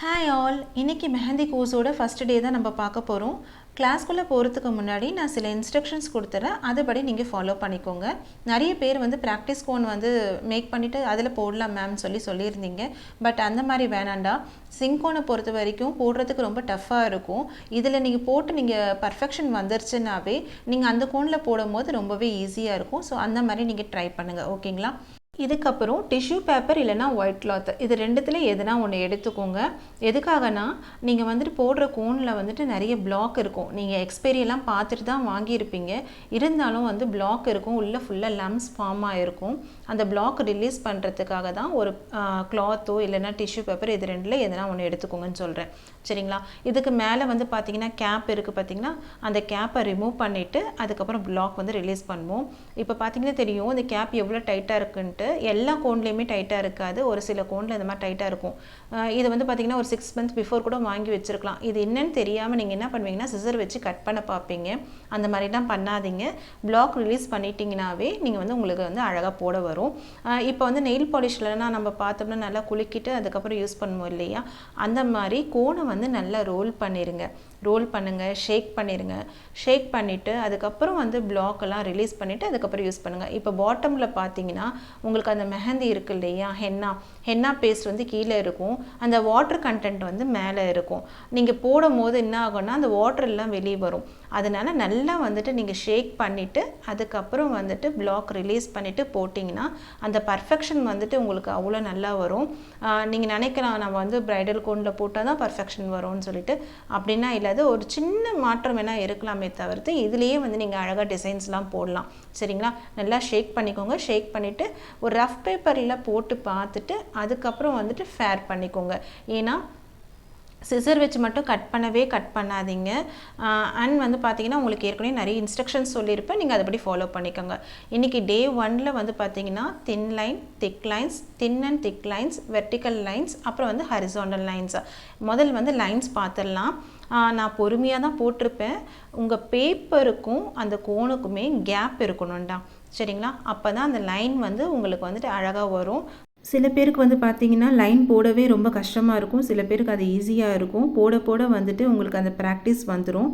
Hi all இன்னைக்கு mehndi கோர்ஸோட first day தான் நம்ம பார்க்க போகிறோம் கிளாஸ்க்குள்ளே போகிறதுக்கு முன்னாடி நான் சில இன்ஸ்ட்ரக்ஷன்ஸ் கொடுத்துறேன். அதுபடி நீங்கள் ஃபாலோ பண்ணிக்கோங்க. நிறைய பேர் வந்து ப்ராக்டிஸ் கோன் வந்து மேக் பண்ணிவிட்டு அதில் போடலாம் மேம் சொல்லி சொல்லியிருந்தீங்க. பட் அந்த மாதிரி வேணாண்டா. சிங்கோனை பொறுத்த வரைக்கும் போடுறதுக்கு ரொம்ப டஃப்பாக இருக்கும். இதில் நீங்கள் போட்டு நீங்கள் பர்ஃபெக்ஷன் வந்துருச்சுனாவே நீங்கள் அந்த கோனில் போடும்போது ரொம்பவே ஈஸியாக இருக்கும். ஸோ அந்த மாதிரி நீங்கள் ட்ரை பண்ணுங்கள் ஓகேங்களா இதுக்கப்புறம் டிஷ்யூ பேப்பர் இல்லைனா ஒயிட் கிளாத் இது ரெண்டுத்தில் எதுனா ஒன்று எடுத்துக்கோங்க. எதுக்காகனா நீங்கள் வந்துட்டு போடுற கோனில் வந்துட்டு நிறைய பிளாக் இருக்கும். நீங்கள் எக்ஸ்பைரியெல்லாம் பார்த்துட்டு தான் வாங்கியிருப்பீங்க. இருந்தாலும் வந்து பிளாக் இருக்கும். உள்ளே ஃபுல்லாக லம்ஸ் ஃபார்ம் ஆகிருக்கும் அந்த பிளாக் ரிலீஸ் பண்ணுறதுக்காக தான் ஒரு கிளாத்தோ இல்லைனா டிஷ்யூ பேப்பர் இது ரெண்டில் எதனா ஒன்று எடுத்துக்கோங்கன்னு சொல்கிறேன் சரிங்களா? இதுக்கு மேலே வந்து பார்த்தீங்கன்னா கேப் இருக்குது பார்த்தீங்கன்னா அந்த கேப்பை ரிமூவ் பண்ணிவிட்டு அதுக்கப்புறம் பிளாக் வந்து ரிலீஸ் பண்ணுவோம். இப்போ பார்த்தீங்கன்னா தெரியும் இந்த கேப் எவ்வளோ டைட்டாக இருக்குன்ட்டு எல்லா கோன்லேயுமே டைட்டாக இருக்காது. ஒரு சில கோனில் இந்த மாதிரி டைட்டாக இருக்கும். இது வந்து பார்த்திங்கன்னா ஒரு சிக்ஸ் மந்த்ஸ் பிஃபோர் கூட வாங்கி வச்சிருக்கலாம். இது என்னன்னு தெரியாமல் நீங்கள் என்ன பண்ணுவீங்கன்னா சிசர் வச்சு கட் பண்ண பார்ப்பீங்க. அந்த மாதிரிலாம் பண்ணாதீங்க. பிளாக் ரிலீஸ் பண்ணிட்டீங்கனாவே நீங்கள் வந்து உங்களுக்கு வந்து அழகாக போட வரும். இப்போ வந்து நெயில் பாலிஷ்லனா நம்ம பார்த்தோம்னா நல்லா குலுக்கிட்டு அதுக்கப்புறம் யூஸ் பண்ணுவோம் இல்லையா? அந்த மாதிரி கோனை வந்து நல்லா ரோல் பண்ணிடுங்க ரோல் பண்ணுங்கள் ஷேக் பண்ணிடுங்க ஷேக் பண்ணிவிட்டு அதுக்கப்புறம் வந்து பிளாக்கெல்லாம் ரிலீஸ் பண்ணிவிட்டு அதுக்கப்புறம் யூஸ் பண்ணுங்கள் இப்போ பாட்டமில் பார்த்தீங்கன்னா உங்களுக்கு அந்த மெஹந்தி இருக்கு இல்லையா? ஹென்னா. ஹென்னா பேஸ்ட் வந்து கீழே இருக்கும். அந்த வாட்டர் கண்டென்ட் வந்து மேலே இருக்கும். நீங்கள் போடும் போது என்ன ஆகும்னா அந்த வாட்டர் எல்லாம் வெளியே வரும். அதனால் நல்லா வந்துட்டு நீங்கள் ஷேக் பண்ணிவிட்டு அதுக்கப்புறம் வந்துட்டு பிளாக் ரிலீஸ் பண்ணிவிட்டு போட்டிங்கன்னா அந்த பர்ஃபெக்ஷன் வந்துட்டு உங்களுக்கு அவ்வளோ நல்லா வரும். நீங்கள் நினைக்கலாம் நம்ம வந்து பிரைடல் கோனில் போட்டால் தான் பர்ஃபெக்ஷன் வரும்னு சொல்லிட்டு. அப்படின்னா இல்லை இல்லாத ஒரு சின்ன மாற்றம் வேணால் இருக்கலாமே தவிர்த்து இதுலேயே வந்து நீங்கள் அழகாக டிசைன்ஸ்லாம் போடலாம். சரிங்களா? நல்லா ஷேக் பண்ணிக்கோங்க. ஷேக் பண்ணிவிட்டு ஒரு ரஃப் பேப்பரில் போட்டு பார்த்துட்டு அதுக்கப்புறம் வந்துட்டு ஃபேர் பண்ணிக்கோங்க. ஏன்னா சிசர் வச்சு மட்டும் கட் பண்ணவே கட் பண்ணாதீங்க. அண்ட் வந்து பார்த்தீங்கன்னா உங்களுக்கு ஏற்கனவே நிறைய இன்ஸ்ட்ரக்ஷன்ஸ் சொல்லியிருப்பேன். நீங்கள் அதுபடி ஃபாலோ பண்ணிக்கோங்க. இன்றைக்கி டே ஒனில் வந்து பார்த்தீங்கன்னா thin line thick lines thin and thick lines vertical lines அப்புறம் வந்து ஹரிசாண்டல் லைன்ஸ் முதல் வந்து லைன்ஸ் பார்த்துடலாம். நான் பொறுமையாக தான் போட்டிருப்பேன். உங்கள் பேப்பருக்கும் அந்த கோனுக்குமே கேப் இருக்கணும்டா. சரிங்களா? அப்போ தான் அந்த லைன் வந்து உங்களுக்கு வந்துட்டு அழகாக வரும். சில பேருக்கு வந்து பார்த்தீங்கன்னா லைன் போடவே ரொம்ப கஷ்டமாக இருக்கும். சில பேருக்கு அது ஈஸியாக இருக்கும். போட போட வந்துட்டு உங்களுக்கு அந்த ப்ராக்டிஸ் வந்துடும்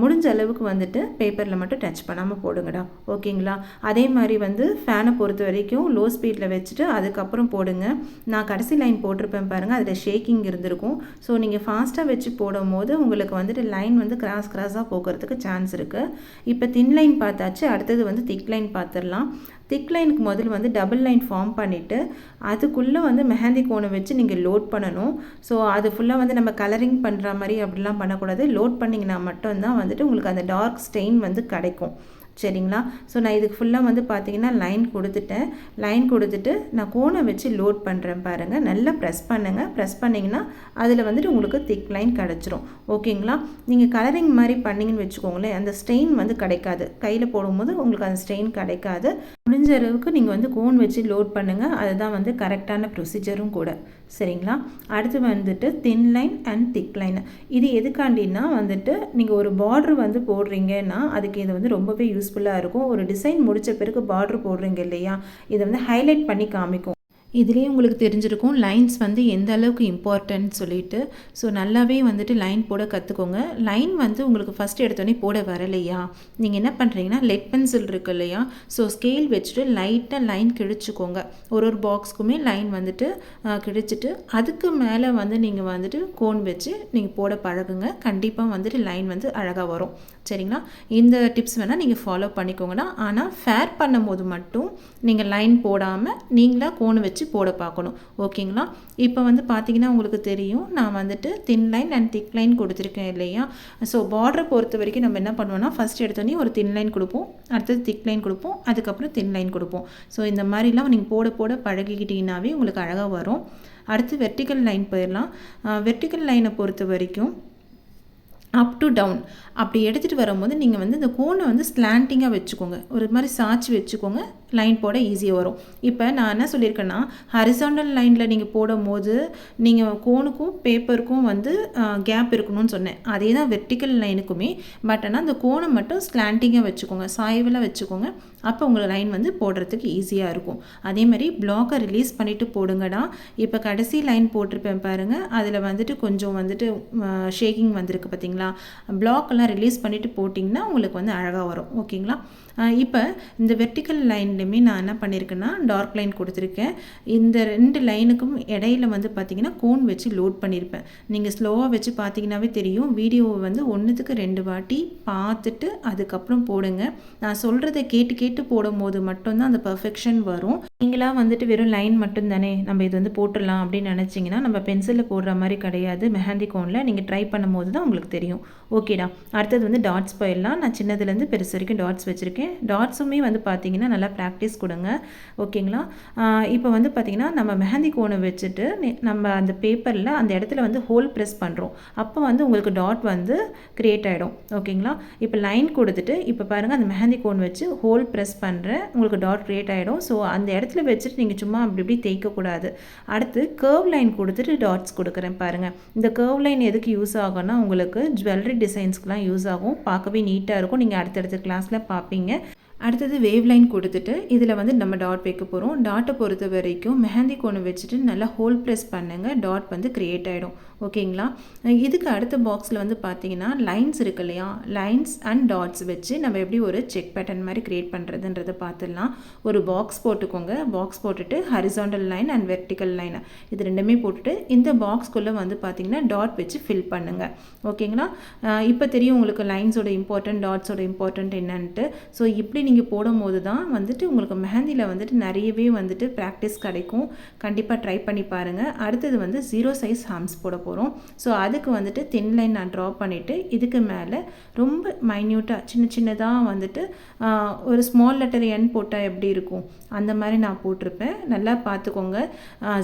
முடிஞ்ச அளவுக்கு வந்துட்டு பேப்பரில் மட்டும் டச் பண்ணாமல் போடுங்கடா. ஓகேங்களா? அதே மாதிரி வந்து ஃபேனை பொறுத்த வரைக்கும் லோ ஸ்பீடில் வச்சுட்டு அதுக்கப்புறம் போடுங்க. நான் கடைசி லைன் போட்டிருப்பேன் பாருங்கள் அதில் ஷேக்கிங் இருந்திருக்கும். ஸோ நீங்கள் ஃபாஸ்ட்டாக வச்சு போடும் போது உங்களுக்கு வந்துட்டு லைன் வந்து கிராஸ் கிராஸாக போகிறதுக்கு சான்ஸ் இருக்குது இப்போ தின் லைன் பார்த்தாச்சு அடுத்தது வந்து திக் லைன் பார்த்துடலாம். திக் லைனுக்கு முதல்ல வந்து டபுள் லைன் ஃபார்ம் பண்ணிவிட்டு அதுக்குள்ளே வந்து மெஹந்தி கோனை வச்சு நீங்கள் லோட் பண்ணணும். ஸோ அது ஃபுல்லாக வந்து நம்ம கலரிங் பண்ணுற மாதிரி அப்படிலாம் பண்ணக்கூடாது. லோட் பண்ணிங்கன்னா மட்டும்தான் வந்துட்டு உங்களுக்கு அந்த டார்க் ஸ்டெயின் வந்து கிடைக்கும். சரிங்களா? ஸோ நான் இதுக்கு ஃபுல்லாக வந்து பார்த்தீங்கன்னா லைன் கொடுத்துட்டேன். லைன் கொடுத்துட்டு நான் கோனை வச்சு லோட் பண்ணுறேன் பாருங்கள் நல்லா ப்ரெஸ் பண்ணுங்கள் ப்ரெஸ் பண்ணிங்கன்னா அதில் வந்துட்டு உங்களுக்கு திக் லைன் கிடச்சிரும். ஓகேங்களா? நீங்கள் கலரிங் மாதிரி பண்ணிங்கன்னு வச்சுக்கோங்களேன் அந்த ஸ்டெயின் வந்து கிடைக்காது. கையில் போடும்போது உங்களுக்கு அந்த ஸ்டெயின் கிடைக்காது. முடிஞ்ச அளவுக்கு நீங்கள் வந்து கோன் வச்சு லோட் பண்ணுங்கள் அதுதான் வந்து கரெக்டான ப்ரொசீஜரும் கூட. சரிங்களா? அடுத்து வந்துட்டு thin line and thick line இது எதுக்காண்டின்னா வந்துட்டு நீங்கள் ஒரு பார்ட்ரு வந்து போடுறீங்கன்னா அதுக்கு இது வந்து ரொம்பவே யூஸ்ஃபுல்லாக இருக்கும். ஒரு டிசைன் முடித்த பிறகு பார்ட்ரு போடுறீங்க இல்லையா? இதை வந்து ஹைலைட் பண்ணி காமிக்கும். இதுலேயே உங்களுக்கு தெரிஞ்சிருக்கும் லைன்ஸ் வந்து எந்த அளவுக்கு இம்பார்ட்டன்ட் சொல்லிட்டு. ஸோ நல்லாவே வந்துட்டு லைன் போட கற்றுக்கோங்க லைன் வந்து உங்களுக்கு ஃபஸ்ட் எடுத்தோடனே போட வரலையா? நீங்கள் என்ன பண்ணுறீங்கன்னா லெட் பென்சில் இருக்கு இல்லையா? ஸோ ஸ்கேல் வச்சுட்டு லைட்டாக லைன் கிழிச்சுக்கோங்க. ஒரு ஒரு பாக்ஸ்க்குமே லைன் வந்துட்டு கிழிச்சிட்டு அதுக்கு மேலே வந்து நீங்கள் வந்துட்டு கோன் வச்சு நீங்கள் போட பழகுங்க. கண்டிப்பாக வந்துட்டு லைன் வந்து அழகாக வரும். சரிங்களா? இந்த டிப்ஸ் வேணால் நீங்கள் ஃபாலோ பண்ணிக்கோங்கண்ணா. ஆனால் ஃபேர் பண்ணும்போது மட்டும் நீங்கள் லைன் போடாமல் நீங்களாக கோணு வச்சு போட பார்க்கணும். ஓகேங்களா? இப்போ வந்து பார்த்தீங்கன்னா உங்களுக்கு தெரியும் நான் வந்துட்டு thin line and thick line கொடுத்துருக்கேன் இல்லையா? ஸோ பார்டரை பொறுத்த வரைக்கும் நம்ம என்ன பண்ணுவோம்னா ஃபஸ்ட் எடுத்தோடனே ஒரு தின் லைன் கொடுப்போம். அடுத்தது திக் லைன் கொடுப்போம். அதுக்கப்புறம் தின் லைன் கொடுப்போம். ஸோ இந்த மாதிரிலாம் நீங்கள் போட போட பழகிக்கிட்டீங்கன்னாவே உங்களுக்கு அழகாக வரும். அடுத்து வெர்டிக்கல் லைன் போயிடலாம். வெர்டிக்கல் லைனை பொறுத்த வரைக்கும் அப் டு டவுன் அப்படி எடுத்துகிட்டு வரும்போது நீங்கள் வந்து இந்த கோனை வந்து ஸ்லாண்டிங்காக வச்சுக்கோங்க. ஒரு மாதிரி சாய்ச்சி வச்சுக்கோங்க. லைன் போட ஈஸியாக வரும். இப்போ நான் என்ன சொல்லியிருக்கேன்னா ஹரிசாண்டல் லைனில் நீங்கள் போடும்போது நீங்கள் கோனுக்கும் பேப்பருக்கும் வந்து கேப் இருக்கணும்னு சொன்னேன். அதே தான் வெர்டிக்கல் லைனுக்குமே பட் ஆனால் அந்த கோனை மட்டும் ஸ்லாண்டிங்காக வச்சுக்கோங்க. சாய்வில் வச்சுக்கோங்க. அப்போ உங்கள் லைன் வந்து போடுறதுக்கு ஈஸியாக இருக்கும். அதே மாதிரி பிளாக்கை ரிலீஸ் பண்ணிவிட்டு போடுங்கடா. இப்போ கடைசி லைன் போட்டிருப்பேன் பாருங்கள் அதில் வந்துட்டு கொஞ்சம் வந்துட்டு ஷேக்கிங் வந்திருக்கு பார்த்தீங்களா பிளாக்கெல்லாம் ரிலீஸ் பண்ணிவிட்டு போட்டிங்கன்னா உங்களுக்கு வந்து அழகாக வரும். ஓகேங்களா? இப்போ இந்த வெர்டிக்கல் ரெண்டுமே நான் என்ன பண்ணியிருக்கேன்னா டார்க் லைன் கொடுத்துருக்கேன். இந்த ரெண்டு லைனுக்கும் இடையில வந்து பார்த்தீங்கன்னா கோன் வச்சு லோட் பண்ணியிருப்பேன் நீங்கள் ஸ்லோவாக வச்சு பார்த்தீங்கன்னாவே தெரியும். வீடியோவை வந்து ஒன்றுத்துக்கு ரெண்டு வாட்டி பார்த்துட்டு அதுக்கப்புறம் போடுங்க. நான் சொல்கிறத கேட்டு கேட்டு போடும்போது மட்டும்தான் அந்த பர்ஃபெக்ஷன் வரும். நீங்களாக வந்துட்டு வெறும் லைன் மட்டும் தானே நம்ம இது வந்து போட்டுடலாம் அப்படின்னு நினச்சிங்கன்னா நம்ம பென்சிலில் போடுற மாதிரி கிடையாது. மெஹந்தி கோனில் நீங்கள் ட்ரை பண்ணும்போது தான் உங்களுக்கு தெரியும். ஓகேடா அடுத்தது வந்து டாட்ஸ் போயிடலாம். நான் சின்னதுலேருந்து பெருசு வரைக்கும் டாட்ஸ் வச்சுருக்கேன். டாட்ஸுமே வந்து பார்த்தீங்கன்னா நல்லா ப்ராக்டிஸ் ப்ராக்டிஸ் கொடுங்க. ஓகேங்களா இப்போ வந்து பார்த்திங்கன்னா நம்ம மெஹந்தி கோனை வச்சுட்டு நம்ம அந்த பேப்பரில் அந்த இடத்துல வந்து ஹோல் ப்ரெஸ் பண்ணுறோம் அப்போ வந்து உங்களுக்கு டாட் வந்து க்ரியேட் ஆகிடும் ஓகேங்களா இப்போ லைன் கொடுத்துட்டு இப்போ பாருங்கள் அந்த மெஹந்தி கோன் வச்சு ஹோல் ப்ரெஸ் பண்ணுறேன் உங்களுக்கு டாட் க்ரியேட் ஆகிடும் ஸோ அந்த இடத்துல வச்சுட்டு நீங்கள் சும்மா அப்படி இப்படி தேய்க்கக்கூடாது அடுத்து கர்வ் லைன் கொடுத்துட்டு டாட்ஸ் கொடுக்குறேன் பாருங்கள் இந்த கர்வ் லைன் எதுக்கு யூஸ் ஆகும்னா உங்களுக்கு ஜுவல்லரி டிசைன்ஸ்க்குலாம் யூஸ் ஆகும். பார்க்கவே நீட்டாக இருக்கும். நீங்கள் அடுத்தடுத்த கிளாஸில் பார்ப்பீங்க. அடுத்தது வேவ் லைன் கொடுத்துட்டு இதில் வந்து நம்ம டாட் வைக்க போகிறோம் டாட்டை பொறுத்த வரைக்கும் மெஹந்தி கோணு வச்சுட்டு நல்லா ஹோல் ப்ரெஸ் பண்ணுங்கள் டாட் வந்து க்ரியேட் ஆகிடும் ஓகேங்களா? இதுக்கு அடுத்த பாக்ஸில் வந்து பார்த்தீங்கன்னா லைன்ஸ் இருக்கு இல்லையா? லைன்ஸ் அண்ட் டாட்ஸ் வச்சு நம்ம எப்படி ஒரு செக் பேட்டர்ன் மாதிரி க்ரியேட் பண்ணுறதுன்றதை பார்த்துடலாம் ஒரு பாக்ஸ் போட்டுக்கோங்க. பாக்ஸ் போட்டுட்டு horizontal line and vertical line இது ரெண்டுமே போட்டுட்டு இந்த பாக்ஸ்க்குள்ளே வந்து பார்த்தீங்கன்னா டாட் வச்சு ஃபில் பண்ணுங்கள் ஓகேங்களா? இப்போ தெரியும் உங்களுக்கு லைன்ஸோட இம்பார்ட்டன்ட் டாட்ஸோட இம்பார்ட்டன்ட் என்னன்ட்டு. ஸோ இப்படி நீங்கள் போடும்போது தான் வந்துட்டு உங்களுக்கு மெஹந்தியில் வந்துட்டு நிறையவே வந்துட்டு ப்ராக்டிஸ் கிடைக்கும். கண்டிப்பாக ட்ரை பண்ணி பாருங்கள் அடுத்தது வந்து ஜீரோ சைஸ் ஹாம்ஸ் போட போகிறோம் ஸோ அதுக்கு வந்துட்டு தின் லைன் நான் ட்ரா பண்ணிவிட்டு இதுக்கு மேலே ரொம்ப மைன்யூட்டாக சின்ன சின்னதாக வந்துட்டு ஒரு ஸ்மால் லெட்டர் என் போட்டால் எப்படி இருக்கும்? அந்த மாதிரி நான் போட்டிருப்பேன். நல்லா பார்த்துக்கோங்க.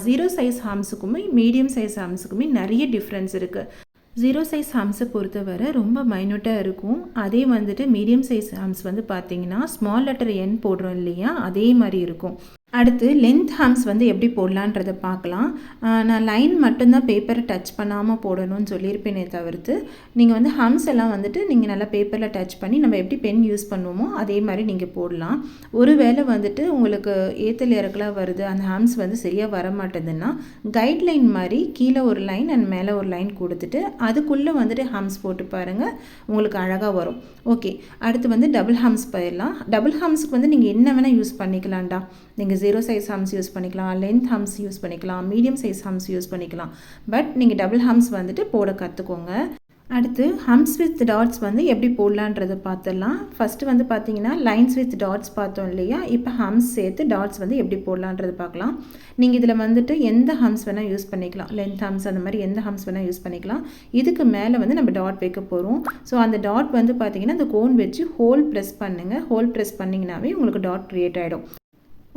ஜீரோ சைஸ் ஹாம்ஸுக்குமே மீடியம் சைஸ் ஹாம்ஸுக்குமே நிறைய டிஃப்ரென்ஸ் இருக்குது ஜீரோ சைஸ் ஹாம்ஸை பொறுத்தவரை ரொம்ப மைனூட்டாக இருக்கும். அதே வந்துட்டு மீடியம் சைஸ் ஹாம்ஸ் வந்து பார்த்தீங்கன்னா ஸ்மால் லெட்டர் என் போடுறோம் இல்லையா? அதே மாதிரி இருக்கும். அடுத்து லென்த் ஹேம்ஸ் வந்து எப்படி போடலான்றதை பார்க்கலாம். நான் லைன் மட்டும்தான் பேப்பரை டச் பண்ணாமல் போடணும்னு சொல்லியிருப்பேனே தவிர்த்து நீங்கள் வந்து ஹம்ஸ் எல்லாம் வந்துட்டு நீங்கள் நல்லா பேப்பரில் டச் பண்ணி நம்ம எப்படி பென் யூஸ் பண்ணுவோமோ அதே மாதிரி நீங்கள் போடலாம். ஒரு வேளை வந்துட்டு உங்களுக்கு ஏத்தல் இறக்கலாம் வருது அந்த ஹம்ஸ் வந்து சரியாக வர மாட்டேதுன்னா கைட்லைன் மாதிரி கீழே ஒரு லைன் அண்ட் மேலே ஒரு லைன் கொடுத்துட்டு அதுக்குள்ளே வந்துட்டு ஹம்ஸ் போட்டு பாருங்கள் உங்களுக்கு அழகாக வரும். ஓகே அடுத்து வந்து டபுள் ஹம்ஸ் போயிடலாம். டபுள் ஹம்ஸுக்கு வந்து நீங்கள் என்ன வேணால் யூஸ் பண்ணிக்கலாம்டா. நீங்கள் ஜீரோ சைஸ் ஹம்ஸ் யூஸ் பண்ணிக்கலாம் லென்த் ஹம்ஸ் யூஸ் பண்ணிக்கலாம் மீடியம் சைஸ் ஹம்ஸ் யூஸ் பண்ணிக்கலாம். பட் நீங்கள் டபுள் ஹம்ஸ் வந்துட்டு போட கற்றுக்கோங்க அடுத்து ஹம்ஸ் வித் டாட்ஸ் வந்து எப்படி போடலான்றதை பார்த்துடலாம் ஃபஸ்ட்டு வந்து பார்த்தீங்கன்னா லைன்ஸ் வித் டாட்ஸ் பார்த்தோம் இல்லையா? இப்போ ஹம்ஸ் சேர்த்து டாட்ஸ் வந்து எப்படி போடலான்றது பார்க்கலாம் நீங்கள் இதில் வந்துட்டு எந்த ஹம்ஸ் வேணால் யூஸ் பண்ணிக்கலாம். லென்த் ஹம்ஸ் அந்த மாதிரி எந்த ஹம்ஸ் வேணால் யூஸ் பண்ணிக்கலாம். இதுக்கு மேலே வந்து நம்ம டாட் வைக்க போகிறோம் ஸோ அந்த டாட் வந்து பார்த்தீங்கன்னா அந்த கோன் வச்சு ஹோல் ப்ரெஸ் பண்ணுங்கள் ஹோல் ப்ரெஸ் பண்ணிங்கனாவே உங்களுக்கு டாட் க்ரியேட் ஆகிடும்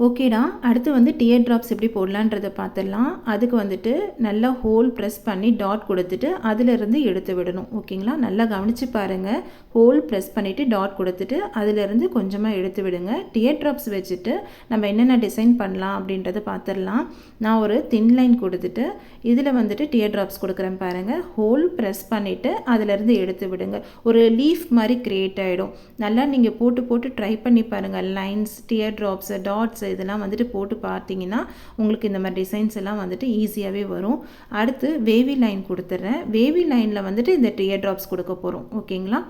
ஓகேடா அடுத்து வந்து டியர் ட்ராப்ஸ் எப்படி போடலான்றதை பார்த்துடலாம். அதுக்கு வந்துட்டு நல்லா ஹோல் ப்ரெஸ் பண்ணி டாட் கொடுத்துட்டு அதிலிருந்து எடுத்து விடணும். ஓகேங்களா? நல்லா கவனித்து பாருங்கள் ஹோல் ப்ரெஸ் பண்ணிவிட்டு டாட் கொடுத்துட்டு அதிலிருந்து கொஞ்சமாக எடுத்து விடுங்க. டியர் ட்ராப்ஸ் வச்சுட்டு நம்ம என்னென்ன டிசைன் பண்ணலாம் அப்படின்றத பார்த்துடலாம். நான் ஒரு தின் லைன் கொடுத்துட்டு இதில் வந்துட்டு டியர் ட்ராப்ஸ் கொடுக்குறேன் பாருங்கள் ஹோல் ப்ரெஸ் பண்ணிவிட்டு அதிலிருந்து எடுத்து விடுங்க. ஒரு லீஃப் மாதிரி க்ரியேட் ஆகிடும் நல்லா நீங்கள் போட்டு போட்டு ட்ரை பண்ணி பாருங்கள் லைன்ஸ் டியர் ட்ராப்ஸு டாட்ஸு இதெல்லாம் வந்துட்டு போட்டு பார்த்தீங்கன்னா உங்களுக்கு இந்த மாதிரி டிசைன்ஸ் எல்லாம் வந்துட்டு ஈஸியாகவே வரும். அடுத்து வேவி லைன் கொடுத்துட்றேன் வேவி லைனில் வந்துட்டு இந்த டியர் ட்ராப்ஸ் கொடுக்க போகிறோம் ஓகேங்களா?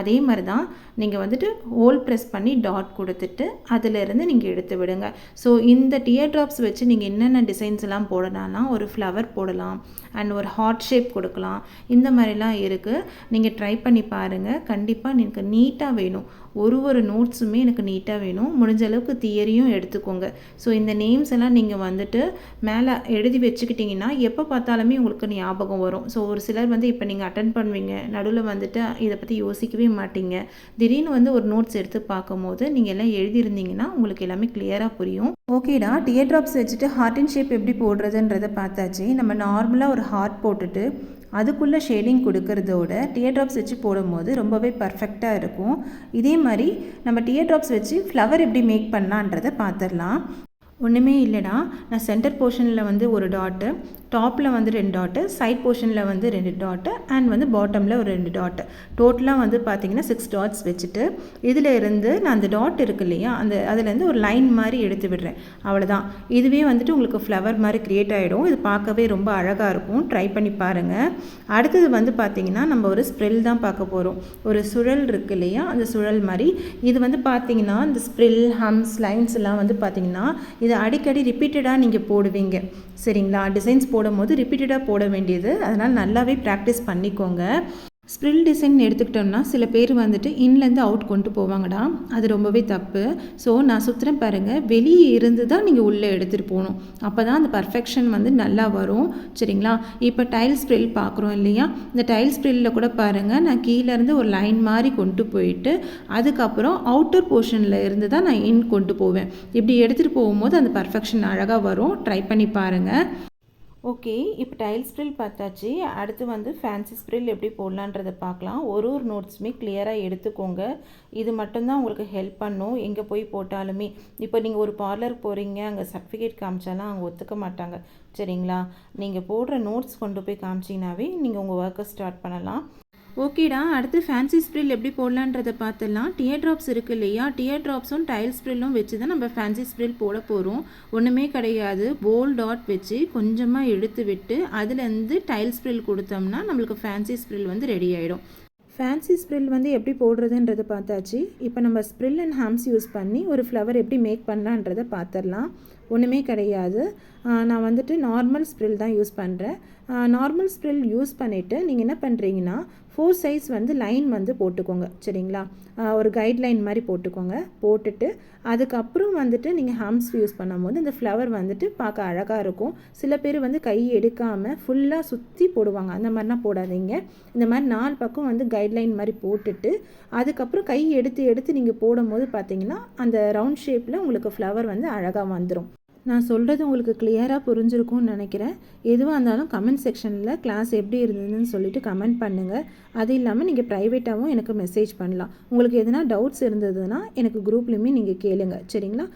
அதே மாதிரி தான் நீங்கள் வந்துட்டு ஹோல் ப்ரெஸ் பண்ணி டாட் கொடுத்துட்டு அதிலிருந்து நீங்கள் எடுத்து விடுங்க. ஸோ இந்த டியர் ட்ராப்ஸ் வச்சு நீங்கள் என்னென்ன டிசைன்ஸ் எல்லாம் போடலாம்னா ஒரு ஃப்ளவர் போடலாம். அண்ட் ஒரு ஹார்ட் ஷேப் கொடுக்கலாம். இந்த மாதிரிலாம் இருக்குது நீங்கள் ட்ரை பண்ணி பாருங்கள் கண்டிப்பாக எனக்கு நீட்டாக வேணும். ஒரு ஒரு நோட்ஸுமே எனக்கு நீட்டாக வேணும். முடிஞ்ச அளவுக்கு தியரியும் எடுத்துக்கோங்க. ஸோ இந்த நேம்ஸ் எல்லாம் நீங்கள் வந்துட்டு மேலே எழுதி வச்சுக்கிட்டிங்கன்னா எப்போ பார்த்தாலுமே உங்களுக்கு ஞாபகம் வரும். ஸோ ஒரு சிலர் வந்து இப்போ நீங்கள் அட்டன் பண்ணுவீங்க. நடுவில் வந்துட்டு இதை பற்றி யோசிக்கவே மாட்டீங்க. திடீர்னு வந்து ஒரு நோட்ஸ் எடுத்து பார்க்கும்போது நீங்கள் எல்லாம் எழுதியிருந்தீங்கன்னா உங்களுக்கு எல்லாமே கிளியராக புரியும். ஓகேடா டியர் ட்ராப்ஸ் வச்சுட்டு ஹார்ட் அண்ட் ஷேப் எப்படி போடுறதுன்றதை பார்த்தாச்சு. நம்ம நார்மலாக ஒரு ஹார்ட் போட்டுட்டு அதுக்குள்ளே ஷேடிங் கொடுக்கறதோட டியர் ட்ராப்ஸ் வச்சு போடும்போது ரொம்பவே பர்ஃபெக்டாக இருக்கும். இதே மாதிரி நம்ம டியர் ட்ராப்ஸ் வச்சு ஃப்ளவர் எப்படி மேக் பண்ணலான்றதை பார்த்துடலாம். ஒன்றுமே இல்லைடா. நான் சென்டர் போர்ஷனில் வந்து ஒரு டாட்டு டாப்பில் வந்து ரெண்டு டாட்டு சைட் போர்ஷனில் வந்து ரெண்டு டாட்டு அண்ட் வந்து பாட்டமில் ஒரு ரெண்டு டாட்டு டோட்டலாக வந்து பார்த்தீங்கன்னா சிக்ஸ் டாட்ஸ் வச்சுட்டு இதில் இருந்து நான் அந்த டாட் இருக்கு இல்லையா அந்த அதுலேருந்து ஒரு லைன் மாதிரி எடுத்து விடுறேன். அவ்வளோதான் இதுவே வந்துட்டு உங்களுக்கு ஃப்ளவர் மாதிரி க்ரியேட் ஆகிடும் இது பார்க்கவே ரொம்ப அழகாக இருக்கும். ட்ரை பண்ணி பாருங்கள் அடுத்தது வந்து பார்த்தீங்கன்னா நம்ம ஒரு ஸ்ப்ரில் தான் பார்க்க போகிறோம் ஒரு சுழல் இருக்கு இல்லையா அந்த சுழல் மாதிரி. இது வந்து பார்த்தீங்கன்னா இந்த ஸ்ப்ரில் ஹம்ஸ் லைன்ஸ் எல்லாம் வந்து பார்த்தீங்கன்னா இது அடிக்கடி ரிப்பீட்டடாக நீங்கள் போடுவீங்க. சரிங்களா? டிசைன்ஸ் போடும்போது ரிப்பீட்டடாக போட வேண்டியது. அதனால் நல்லாவே ப்ராக்டிஸ் பண்ணிக்கோங்க. ஸ்ப்ரில் டிசைன் எடுத்துக்கிட்டோம்னா சில பேர் வந்துட்டு இன்லேருந்து அவுட் கொண்டு போவாங்கடா. அது ரொம்பவே தப்பு. ஸோ நான் சுற்றுறேன் பாருங்கள் வெளியே இருந்து தான் நீங்கள் உள்ளே எடுத்துகிட்டு போகணும். அப்போ தான் அந்த பர்ஃபெக்ஷன் வந்து நல்லா வரும். சரிங்களா? இப்போ டைல் ஸ்ப்ரில் பார்க்குறோம் இல்லையா? இந்த டைல் ஸ்ப்ரில்லில் கூட பாருங்கள் நான் கீழேருந்து ஒரு லைன் மாதிரி கொண்டு போயிட்டு அதுக்கப்புறம் அவுட்டர் போர்ஷனில் இருந்து தான் நான் இன் கொண்டு போவேன். இப்படி எடுத்துகிட்டு போகும்போது அந்த பர்ஃபெக்ஷன் அழகாக வரும். ட்ரை பண்ணி பாருங்கள் ஓகே இப்போ டைல் ஸ்ப்ரில் பார்த்தாச்சு. அடுத்து வந்து ஃபேன்சி ஸ்ப்ரில் எப்படி போடலான்றதை பார்க்கலாம். ஒரு ஒரு நோட்ஸுமே கிளியராக எடுத்துக்கோங்க. இது மட்டும்தான் உங்களுக்கு ஹெல்ப் பண்ணும். எங்கே போய் போட்டாலுமே. இப்போ நீங்கள் ஒரு பார்லர் போகிறீங்க அங்கே சர்டிஃபிகேட் காமிச்சாலாம் அங்கே ஒத்துக்க மாட்டாங்க. சரிங்களா? நீங்கள் போடுற நோட்ஸ் கொண்டு போய் காமிச்சிங்கனாவே நீங்கள் உங்கள் ஒர்க்கை ஸ்டார்ட் பண்ணலாம். ஓகேடா அடுத்து ஃபேன்சி ஸ்ப்ரில் எப்படி போடலான்றதை பார்த்துடலாம். டியர் ட்ராப்ஸ் இருக்கு இல்லையா? டியர் ட்ராப்ஸும் டைல் ஸ்ப்ரில்லும் வச்சு தான் நம்ம ஃபேன்சி ஸ்ப்ரில் போட போகிறோம் ஒன்றுமே கிடையாது. போல் டாட் வச்சு கொஞ்சமாக எடுத்து விட்டு அதுலேருந்து டைல் ஸ்ப்ரில் கொடுத்தோம்னா நம்மளுக்கு ஃபேன்சி ஸ்ப்ரில் வந்து ரெடி ஆகிடும் ஃபேன்சி ஸ்ப்ரில் வந்து எப்படி போடுறதுன்றது பார்த்தாச்சு. இப்போ நம்ம ஸ்ப்ரில் அண்ட் ஹாம்ஸ் யூஸ் பண்ணி ஒரு ஃப்ளவர் எப்படி மேக் பண்ணலான்றதை பார்த்துடலாம். ஒன்றுமே கிடையாது. நான் வந்துட்டு நார்மல் ஸ்ப்ரில் தான் யூஸ் பண்ணுறேன் நார்மல் ஸ்ப்ரில் யூஸ் பண்ணிவிட்டு நீங்கள் என்ன பண்ணுறீங்கன்னா ஃபோர் சைஸ் வந்து லைன் வந்து போட்டுக்கோங்க. சரிங்களா? ஒரு கைட்லைன் மாதிரி போட்டுக்கோங்க. போட்டுட்டு அதுக்கப்புறம் வந்துட்டு நீங்கள் ஹம்ஸ் யூஸ் பண்ணும்போது இந்த ஃப்ளவர் வந்துட்டு பார்க்க அழகாக இருக்கும். சில பேர் வந்து கை எடுக்காமல் ஃபுல்லாக சுற்றி போடுவாங்க. அந்த மாதிரிலாம் போடாதீங்க. இந்த மாதிரி நாலு பக்கம் வந்து கைட்லைன் மாதிரி போட்டுட்டு அதுக்கப்புறம் கை எடுத்து எடுத்து நீங்கள் போடும்போது பார்த்தீங்கன்னா அந்த ரவுண்ட் ஷேப்பில் உங்களுக்கு ஃப்ளவர் வந்து அழகாக வந்துடும் நான் சொல்கிறது உங்களுக்கு கிளியராக புரிஞ்சிருக்கும்னு நினைக்கிறேன். எதுவாக இருந்தாலும் கமெண்ட் செக்ஷனில் கிளாஸ் எப்படி இருந்ததுன்னு சொல்லிட்டு கமெண்ட் பண்ணுங்கள் அது இல்லாமல் நீங்கள் ப்ரைவேட்டாகவும் எனக்கு மெசேஜ் பண்ணலாம். உங்களுக்கு எதனா டவுட்ஸ் இருந்ததுன்னா எனக்கு குரூப்லேயுமே நீங்கள் கேளுங்க. சரிங்களா?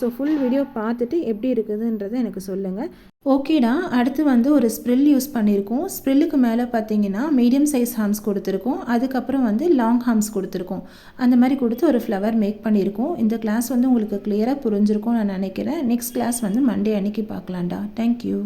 ஸோ ஃபுல் வீடியோ பார்த்துட்டு எப்படி இருக்குதுன்றதை எனக்கு சொல்லுங்கள் ஓகேடா அடுத்து வந்து ஒரு ஸ்ப்ரில் யூஸ் பண்ணியிருக்கோம் ஸ்ப்ரில்லுக்கு மேலே பார்த்தீங்கன்னா மீடியம் சைஸ் ஹாம்ஸ் கொடுத்துருக்கோம். அதுக்கப்புறம் வந்து லாங் ஹாம்ஸ் கொடுத்துருக்கோம். அந்த மாதிரி கொடுத்து ஒரு ஃப்ளவர் மேக் பண்ணியிருக்கோம் இந்த கிளாஸ் வந்து உங்களுக்கு கிளியராக புரிஞ்சிருக்கும் நான் நினைக்கிறேன். நெக்ஸ்ட் கிளாஸ் வந்து மண்டே அன்னைக்கு பார்க்கலாம்டா தேங்க்யூ